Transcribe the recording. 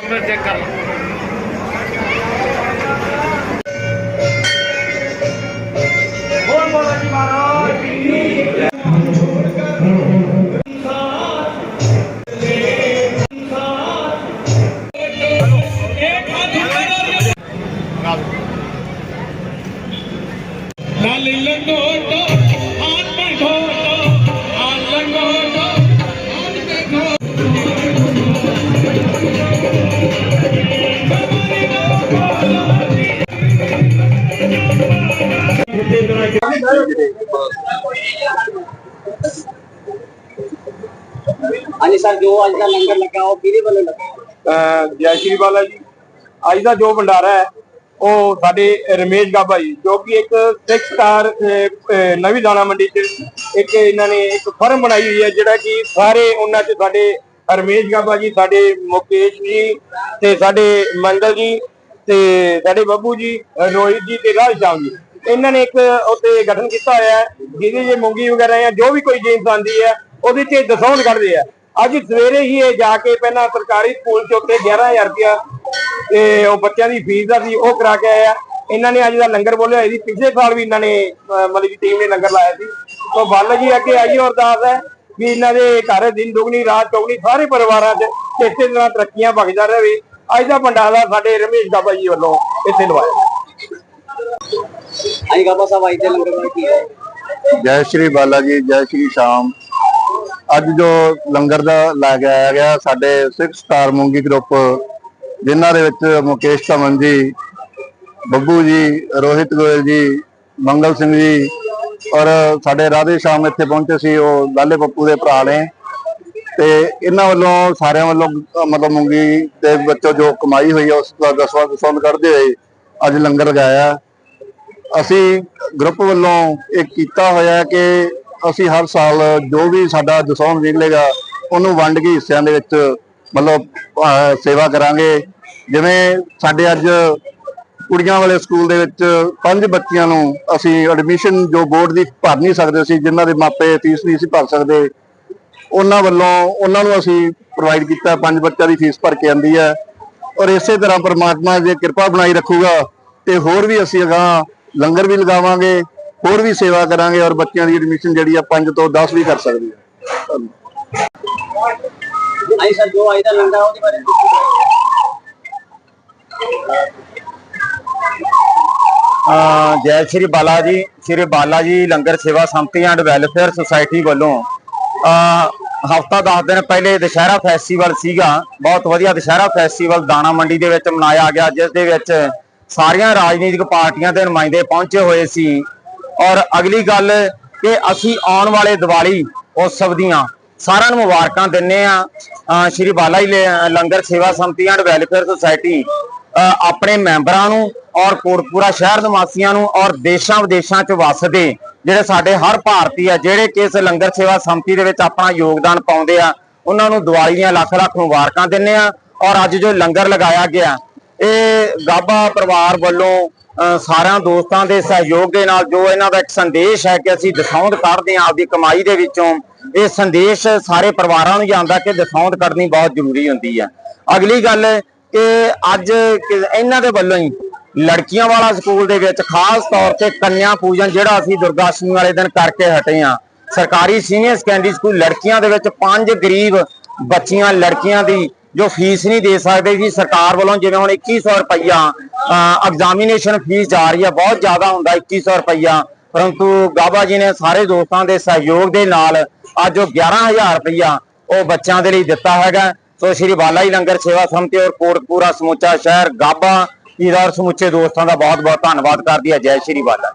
ਅੰਦਰ ਚੈੱਕ ਕਰ ਲਓ। ਹਾਂਜੀ ਸਰ, ਜੋ ਅੱਜ ਦਾ ਲੰਗਰ ਲੱਗਾ, ਉਹ ਕਿਹਦੇ ਵੱਲੋਂ ਲੱਗਾ? ਜੈ ਸ਼੍ਰੀ ਬਾਲਾ ਜੀ। ਅੱਜ ਦਾ ਜੋ ਭੰਡਾਰਾ ਹੈ, ਉਹ ਸਾਡੇ ਰਮੇਸ਼ ਗਾਬਾ ਜੀ, ਜੋ ਕਿ ਇੱਕ 6 ਸਟਾਰ ਨਵੀਂ ਦਾਣਾ ਮੰਡੀ 'ਚ ਇੱਕ ਇਹਨਾਂ ਨੇ ਇੱਕ ਫਰਮ ਬਣਾਈ ਹੋਈ ਹੈ, ਜਿਹੜਾ ਕਿ ਸਾਰੇ ਉਹਨਾਂ 'ਚ ਸਾਡੇ ਰਮੇਸ਼ ਗਾਬਾ ਜੀ, ਸਾਡੇ ਮੁਕੇਸ਼ ਜੀ ਤੇ ਸਾਡੇ ਮੰਗਲ ਜੀ ਤੇ ਸਾਡੇ ਬੱਬੂ ਜੀ ਰੋਹਿਤ ਜੀ ਤੇ ਰਾਜ ਸ਼ਾਮ ਜੀ। ਇਹਨਾਂ ਨੇ ਇੱਕ ਉੱਤੇ ਗਠਨ ਕੀਤਾ ਹੋਇਆ ਹੈ, ਜਿਹਦੇ ਜੇ ਮੂੰਗੀ ਵਗੈਰਾ ਜਾਂ ਜੋ ਵੀ ਕੋਈ ਜੀਨਸ ਆਂਦੀ ਹੈ, ਉਹਦੇ 'ਚ ਦਸਾਉਣ ਕੱਢਦੇ ਆ। ਅੱਜ ਸਵੇਰੇ ਹੀ ਇਹ ਜਾ ਕੇ ਪਹਿਲਾਂ ਸਰਕਾਰੀ ਸਕੂਲ 'ਚ ਉੱਤੇ 11000 ਰੁਪਇਆ ਤੇ ਉਹ ਬੱਚਿਆਂ ਦੀ ਫੀਸ ਦਾ ਸੀ, ਉਹ ਕਰਾ ਕੇ ਆਇਆ ਇਹਨਾਂ ਨੇ ਅੱਜ ਦਾ ਲੰਗਰ ਬੋਲਿਆ ਇਹਦੀ ਪਿਛਲੇ ਸਾਲ ਵੀ ਇਹਨਾਂ ਨੇ ਮਤਲਬ ਕਿ ਟੀਮ ਨੇ ਲੰਗਰ ਲਾਇਆ ਸੀ। ਤੋਂ ਬੱਲ ਜੀ ਅੱਗੇ ਆਈਓ ਅਰਦਾਸ ਹੈ ਵੀ ਇਹਨਾਂ ਦੇ ਘਰ ਦਿਨ ਦੁਗਣੀ, ਰਾਤ ਚੌਗਣੀ, ਸਾਰੇ ਪਰਿਵਾਰਾਂ 'ਚ ਇਸੇ ਤਰ੍ਹਾਂ ਤਰੱਕੀਆਂ ਬਖਸ਼ਦਾ ਰਹੇ। ਅੱਜ ਦਾ ਭੰਡਾਰਾ ਸਾਡੇ ਰਮੇਸ਼ ਬਾਬਾ ਜੀ ਵੱਲੋਂ ਇੱਥੇ ਲਵਾਇਆ। ਹਾਂਜੀ ਗਾਬਾ ਸਾਹਿਬ ਅੱਜ ਦੇ ਲੰਗਰ ਕੀ ਹੈ? ਜੈ ਸ਼੍ਰੀ ਬਾਲਾ ਜੀ ਜੈ ਸ਼੍ਰੀ ਸ਼ਾਮ। ਅੱਜ ਜੋ ਲੰਗਰ ਦਾ ਲੈ ਕੇ ਆਇਆ ਗਿਆ ਸਾਡੇ 6 ਸਟਾਰ ਮੂੰਗੀ ਗਰੁੱਪ ਜਿਨ੍ਹਾਂ ਦੇ ਵਿੱਚ ਮੁਕੇਸ਼ ਧਮਨ ਜੀ ਬੱਬੂ ਜੀ ਰੋਹਿਤ ਗੋਇਲ ਜੀ ਮੰਗਲ ਸਿੰਘ ਜੀ ਔਰ ਸਾਡੇ ਰਾਧੇ ਸ਼ਾਮ ਇੱਥੇ ਪਹੁੰਚੇ ਸੀ ਉਹ ਲਾਲੇ ਪੱਪੂ ਦੇ ਭਰਾ ਨੇ। ਤੇ ਇਹਨਾਂ ਵੱਲੋਂ ਸਾਰਿਆਂ ਵੱਲੋਂ ਅਹ ਮਤਲਬ ਮੂੰਗੀ ਦੇ ਵਿੱਚੋਂ ਜੋ ਕਮਾਈ ਹੋਈ ਹੈ ਉਸ ਦਾ ਦਸਵਾਂ ਦਸਵੰਦ ਕਰਦੇ ਹੋਏ ਅੱਜ ਲੰਗਰ ਲਗਾਇਆ। ਅਸੀਂ ਗਰੁੱਪ ਵੱਲੋਂ ਇਹ ਕੀਤਾ ਹੋਇਆ ਹੈ ਕਿ ਅਸੀਂ ਹਰ ਸਾਲ ਜੋ ਵੀ ਸਾਡਾ ਦਸੌਣ ਨਿਕਲੇਗਾ ਉਹਨੂੰ ਵੰਡ ਕੇ ਹਿੱਸਿਆਂ ਦੇ ਵਿੱਚ ਮਤਲਬ ਅਹ, ਸੇਵਾ ਕਰਾਂਗੇ। ਜਿਵੇਂ ਸਾਡੇ ਅੱਜ ਕੁੜੀਆਂ ਵਾਲੇ ਸਕੂਲ ਦੇ ਵਿੱਚ ਪੰਜ ਬੱਚੀਆਂ ਨੂੰ ਅਸੀਂ ਐਡਮਿਸ਼ਨ ਜੋ ਬੋਰਡ ਦੀ ਭਰ ਨਹੀਂ ਸਕਦੇ ਸੀ ਜਿਨ੍ਹਾਂ ਦੇ ਮਾਪੇ ਫੀਸ ਨਹੀਂ ਸੀ ਭਰ ਸਕਦੇ ਉਹਨਾਂ ਵੱਲੋਂ ਉਹਨਾਂ ਨੂੰ ਅਸੀਂ ਪ੍ਰੋਵਾਈਡ ਕੀਤਾ ਪੰਜ ਬੱਚਿਆਂ ਦੀ ਫੀਸ ਭਰ ਕੇ ਆਂਦੀ ਹੈ। ਔਰ ਇਸੇ ਤਰ੍ਹਾਂ ਪ੍ਰਮਾਤਮਾ ਜੇ ਕਿਰਪਾ ਬਣਾਈ ਰੱਖੂਗਾ ਤੇ ਹੋਰ ਵੀ ਅਸੀਂ ਅਗਾਂਹ ਲੰਗਰ ਵੀ ਲਗਾਵਾਂਗੇ ਹੋਰ ਵੀ ਸੇਵਾ ਕਰਾਂਗੇ ਔਰ ਬੱਚਿਆਂ ਦੀ ਐਡਮਿਸ਼ਨ ਜਿਹੜੀ ਆ 5 ਤੋਂ 10 ਵੀ ਕਰ ਸਕਦੀ ਹੈ। ਸਰ ਜੋ ਦਾ ਆ ਉਹਦੇ ਬਾਰੇ ਜੈ ਸ਼੍ਰੀ ਬਾਲਾ ਜੀ ਸ਼੍ਰੀ ਬਾਲਾ ji Langar Sewa Samiti and welfare society ਵੱਲੋਂ ਹਫਤਾ 10 ਦਿਨ ਪਹਿਲੇ ਦੁਸ਼ਹਿਰਾ ਫੈਸਟੀਵਲ ਸੀਗਾ। ਬਹੁਤ ਵਧੀਆ ਦੁਸ਼ਹਿਰਾ ਫੈਸਟੀਵਲ ਦਾਣਾ ਮੰਡੀ ਦੇ ਵਿੱਚ ਮਨਾਇਆ ਗਿਆ ਜਿਸ ਦੇ ਵਿੱਚ ਸਾਰੀਆਂ ਰਾਜਨੀਤਿਕ ਪਾਰਟੀਆਂ ਦੇ ਨੁਮਾਇੰਦੇ ਪਹੁੰਚੇ ਹੋਏ ਸੀ। ਔਰ ਅਗਲੀ ਗੱਲ ਕਿ ਅਸੀਂ ਆਉਣ ਵਾਲੇ ਦੀਵਾਲੀ ਉਤਸਵ ਦੀਆਂ ਸਾਰਿਆਂ ਨੂੰ ਮੁਬਾਰਕਾਂ ਦਿੰਨੇ ਆ ਸ਼੍ਰੀ Bala ji Langar Sewa Samiti and welfare society ਅ, ਆਪਣੇ ਮੈਂਬਰਾਂ ਨੂੰ ਔਰ ਕੋਟਪੂਰਾ ਸ਼ਹਿਰ ਨਿਵਾਸੀਆਂ ਨੂੰ ਔਰ ਦੇਸ਼ਾਂ ਵਿਦੇਸ਼ਾਂ 'ਚ ਵੱਸਦੇ ਜਿਹੜੇ ਸਾਡੇ ਹਰ ਭਾਰਤੀ ਆ ਜਿਹੜੇ ਕਿ ਇਸ ਲੰਗਰ ਸੇਵਾ ਸੰਮਤੀ ਦੇ ਵਿੱਚ ਆਪਣਾ ਯੋਗਦਾਨ ਪਾਉਂਦੇ ਆ ਉਹਨਾਂ ਨੂੰ ਦੀਵਾਲੀ ਦੀਆਂ ਲੱਖ ਲੱਖ ਮੁਬਾਰਕਾਂ ਦਿੰਨੇ ਆ ਔਰ ਅੱਜ ਜੋ ਲੰਗਰ ਲਗਾਇਆ ਗਿਆ ਇਹ ਗਾਬਾ ਪਰਿਵਾਰ ਵੱਲੋਂ ਅ, ਸਾਰਿਆਂ ਦੋਸਤਾਂ ਦੇ ਸਹਿਯੋਗ ਦੇ ਨਾਲ ਜੋ ਇਹਨਾਂ ਦਾ ਇੱਕ ਸੰਦੇਸ਼ ਹੈ ਕਿ ਅਸੀਂ ਦਸੌਂਦ ਕੱਢਦੇ ਹਾਂ ਆਪਦੀ ਕਮਾਈ ਦੇ ਵਿੱਚੋਂ ਇਹ ਸੰਦੇਸ਼ ਸਾਰੇ ਪਰਿਵਾਰਾਂ ਨੂੰ ਜਾਂਦਾ ਕਿ ਦਸੌਂਦ ਕੱਢਣੀ ਬਹੁਤ ਜ਼ਰੂਰੀ ਹੁੰਦੀ ਹੈ ਅਗਲੀ ਗੱਲ ਕਿ ਅੱਜ ਇਹਨਾਂ ਦੇ ਵੱਲੋਂ ਹੀ ਲੜਕੀਆਂ ਵਾਲਾ ਸਕੂਲ ਦੇ ਵਿੱਚ ਖਾਸ ਤੌਰ ਤੇ ਕੰਨਿਆ ਪੂਜਨ ਜਿਹੜਾ ਅਸੀਂ ਦੁਰਗਾਸ਼ਟਮੀ ਵਾਲੇ ਦਿਨ ਕਰਕੇ ਹਟੇ ਆ ਸਰਕਾਰੀ ਸੀਨੀਅਰ ਸੈਕੰਡਰੀ ਸਕੂਲ ਲੜਕੀਆਂ ਦੇ ਵਿੱਚ ਪੰਜ ਗਰੀਬ ਬੱਚੀਆਂ ਲੜਕੀਆਂ ਦੀ ਜੋ ਫੀਸ ਨਹੀਂ ਦੇ ਸਕਦੇ ਸੀ ਸਰਕਾਰ ਵੱਲੋਂ ਜਿਵੇਂ ਹੁਣ 2100 ਰੁਪਈਆ ਐਗਜ਼ਾਮੀਨੇਸ਼ਨ ਫੀਸ ਜਾ ਰਹੀ ਹੈ ਬਹੁਤ ਜ਼ਿਆਦਾ ਹੁੰਦਾ 2100 ਰੁਪਈਆ। ਪਰੰਤੂ ਗਾਬਾ ਜੀ ਨੇ ਸਾਰੇ ਦੋਸਤਾਂ ਦੇ ਸਹਿਯੋਗ ਦੇ ਨਾਲ ਅੱਜ ਉਹ 11000 ਰੁਪਈਆ ਉਹ ਬੱਚਿਆਂ ਦੇ ਲਈ ਦਿੱਤਾ ਹੈਗਾ। ਸੋ ਸ਼੍ਰੀ ਬਾਲਾ ਜੀ ਲੰਗਰ ਸੇਵਾ ਸੰਮਤੀ ਔਰ ਕੋਟਪੂਰਾ ਸਮੁੱਚਾ ਸ਼ਹਿਰ ਗਾਬਾ ਇਹਦਾ ਸਮੁੱਚੇ ਦੋਸਤਾਂ ਦਾ ਬਹੁਤ ਬਹੁਤ ਧੰਨਵਾਦ ਕਰਦੀ ਹੈ। ਜੈ ਸ਼੍ਰੀ ਬਾਲਾ